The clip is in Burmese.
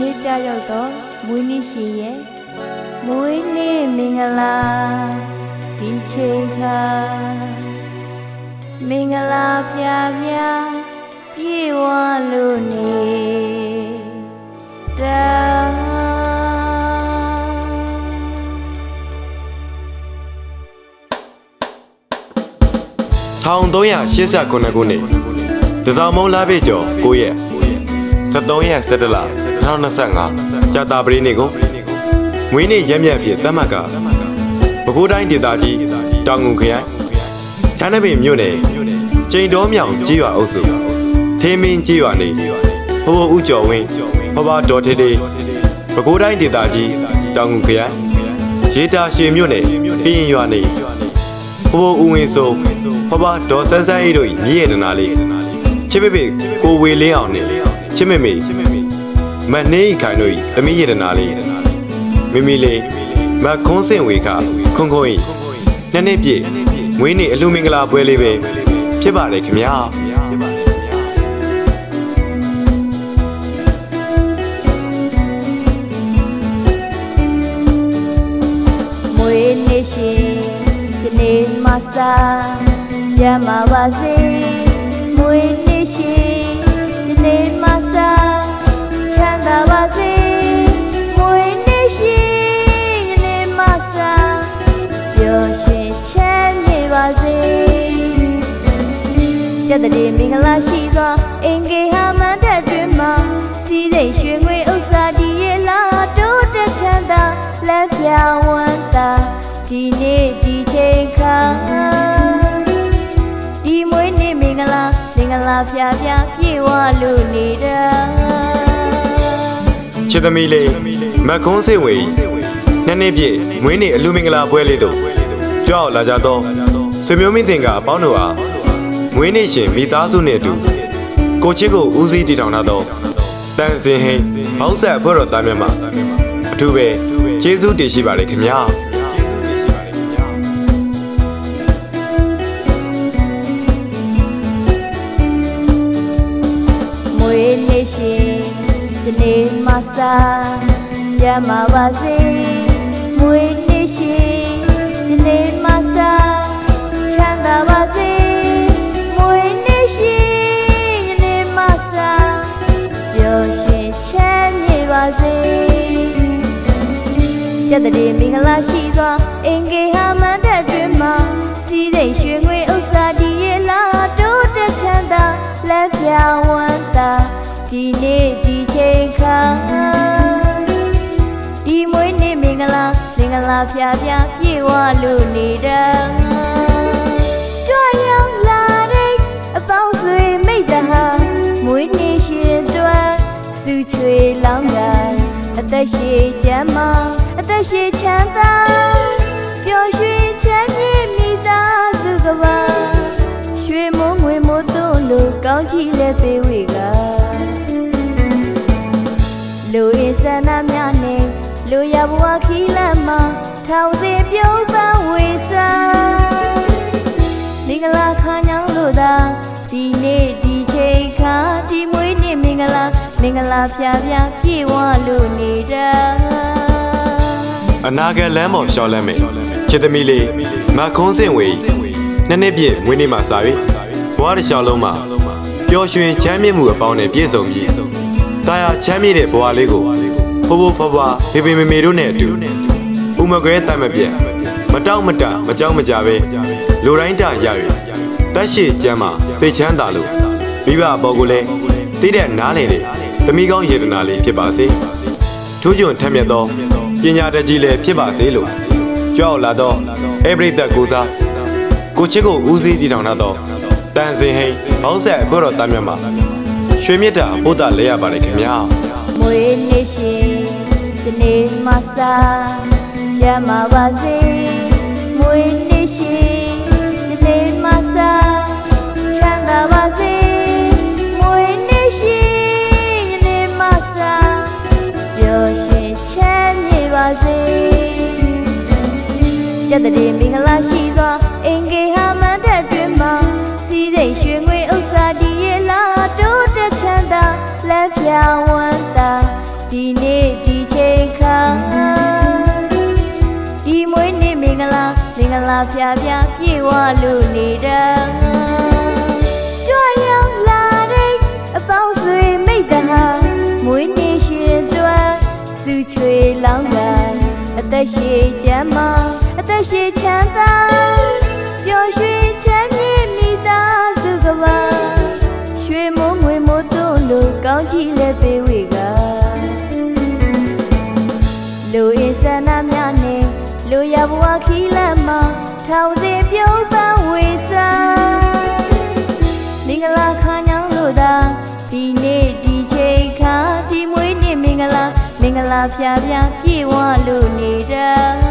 နေ့ကြာရောက်တော့မွေးနေ့ရှင်ရဲ့မွေးနေ့မင်္ဂလာဒီချိန်ခါမင်္ဂလာဖျားဖျားပြေဝလို့နေတာ1389ခုနှစ်တစောင်းမုံလာပေကျော်9ရက်73ရက်17လ 2025ကြာတာပရိနေ့ကိုမွေးနေ့ရက်မြတ်ဖြစ်သတ်မှတ်ကပဲခူးတိုင်းဒေသကြီးတောင်ငူခရိုင်ဌာနပင်မြို့နယ်ကျိန်တော်မြောင်ကြီးရွာအုပ်စုထင်းမင်းကြီးရွာနေဟိုဘဦးကျော်ဝင်းဟောဘာဒေါ်ထေထေပဲခူးတိုင်းဒေသကြီးတောင်ငူခရိုင်ရေတာရှည်မြို့နယ်ပြင်းရွာနေဟိုဘဦးဝင်းစိုးဟောပါဒေါ်ဆန်းဆန်းအေးတို့ဤမြေရတနာလေးချစ်ပေပေကိုဝေလင်းအောင်နဲ့ချစ်မေမေ မနှင်းဤခိုင်တို့ဤသမီးရတနာလေးမိမိလေးမခွန်းစင်ဝေခခွန်းခွန်းဤနှစ်နှစ်ပြည့်မွေးနေ့အလူမင်္ဂလာပွဲလေးပဲဖြစ်ပါတယ်ခင်ဗျာမွေးနေ့ရှင်ဒီနေ့မဆာကြမ်းပါပါစေမွေး ကျက်တဲ့မင်္ဂလာရှိစွာအင်္ဂေဟာမန္တတွင်မှာစီးစိမ်ရွှေငွေဥစ္စာဒီရဲ့လာတိုးတက်ချမ်းသာလက်ပြဝမ်းသာဒီနေ့ဒီချိန်ခါဒီမွေးနေ့မင်္ဂလာမင်္ဂလာဖျားဖျားပြေဝလို့နေတာချစ်သမီးလေးမခွန်းစင်ဝေဤနှစ်နှစ်ပြည့်မွေးနေ့အလူမင်္ဂလာပွဲလေးတို့ကြောက်လာကြတော့ဆွေမျိုးမင်းတင်ကအပေါင်းတို့အား မွေးနေ့ရှင်မိသားစုနဲ့အတူကိုချစ်ကိုဦးစီးတည်ထောင်လာတော့တန်စင်ဟိန်းဘောက်ဆက်အဖွဲ့တော်သားများမှာအထူးပဲကျေးဇူးတင်ရှိပါတယ်ခင်ဗျာမွေးနေ့ရှင်ဒီနေ့မဆာကြမ်းပါပါစေမွေး ကျက်တဲ့မင်္ဂလာရှိစွာအင်္ဂေဟာမန္တတွင်မှာစီးစိမ်ရွှေငွေဥစ္စာဒီရဲ့လာတိုးတက်ချမ်းသာလက်ပြဝမ်းသာဒီနေ့ဒီချိန်ခါဒီမွေးနေ့မင်္ဂလာမင်္ဂလာဖျားဖျားပြေဝလို့နေတာကြွရောက်လာတဲ့အပေါင်းဆွေမိတ်တဟာမွေးနေ့ရှင်တွင်စုချွေလောင်းတာအသက်ရှိကျမ်းမာအ သက်ရှိချမ်းသာပျော်ရွှင်ချမ်းမြေ့မိသားစုကပါရွှေမိုးငွေမိုးသွန်းလို့ကောင်းချီးလဲပေးဝေကလူရင်းဆန္ဒများနဲ့လူရဘဝခီးလမ်းမှာထောင်စင်ပြုံးပန်းဝေစားမင်္ဂလာခါညောင်းလို့သာဒီနေ့ဒီချိန်ခါဒီမွေးနေ့မင်္ဂလာမင်္ဂလာဖျားဖျားပြေဝလို့နေတာ အနာဂတ်လမ်းပေါ်ရှောက်လမ်းမယ်ချစ်သမီးလေးမခွန်းစင်ဝေဤနှစ်နှစ်ပြည့်မွေးနေ့မှာစာ၍ဘဝတစ်လျှောက်လုံးမှာပျော်ရွှင်ချမ်းမြေ့မှုအပေါင်းနဲ့ပြည့်စုံပြီးတာယာချမ်းမြေ့တဲ့ဘဝလေးကိုဖိုးဖိုးဖွားဖွားဖေဖေမေမေတို့နဲ့အတူဥမကွဲတတ်မပြတ်မတောင့်မတမကြောက်မကြပဲလူတိုင်းတရရတက်ရှိကျမ်းမှာစိတ်ချမ်းသာလို့မိဘအပေါ်ကိုလည်းသိတဲ့နားလေတဲ့သမီးကောင်းယေတနာလေးဖြစ်ပါစေထိုးကျွန်းထက်မြက်သော ပညာတတ်ကြီးလည်းဖြစ်ပါစေလို့ကြောက်လာတော့အပရိသတ်ကိုစားကိုချစ်ကိုဦးစီးတည်ထောင်လာတော့တန်စင်ဟိန်ဘောက်ဆက်ဘွတော်သားမြတ်မှာရွှေမြတ်တာဘုဒ္ဓလဲရပါတယ်ခင်ဗျာမွေးနေ့ရှင်ဒီနေ့မဆာကြမ်းပါပါစေ စေကြက်တည်းမင်္ဂလာရှိသောအင်္ဂေဟာမန္တတွင်မှာစီးစိမ်ရွှေငွေဥစ္စာဒီရလာတိုးတက်ချမ်းသာလက်ဖြာဝမ်းသာဒီနေ့ဒီချိန်ခါဒီမွေးနေ့မင်္ဂလာမင်္ဂလာဖြာဖြာပြေဝလို့နေတယ် သက်ရှိကျမ်းမာအသက်ရှိချမ်းသာပျော်ရွှင်ချမ်းမြေ့မိသားစုကပါရွှေမိုးငွေမိုးသွန်းလို့ကောင်းချီးလည်းပေးဝေကလူအင်းဆန္ဒများနဲ့လူရဘဝခီးလက်မှာထောင်စီပြုံးပန်းဝေစားမင်္ဂလာခါညောင်းလို့သာဒီနေ့ဒီချိန်ခါဒီမွေးနေ့မင်္ဂလာမင်္ဂလာဖျားဖျားပြေ ဝလို့နေတဲ့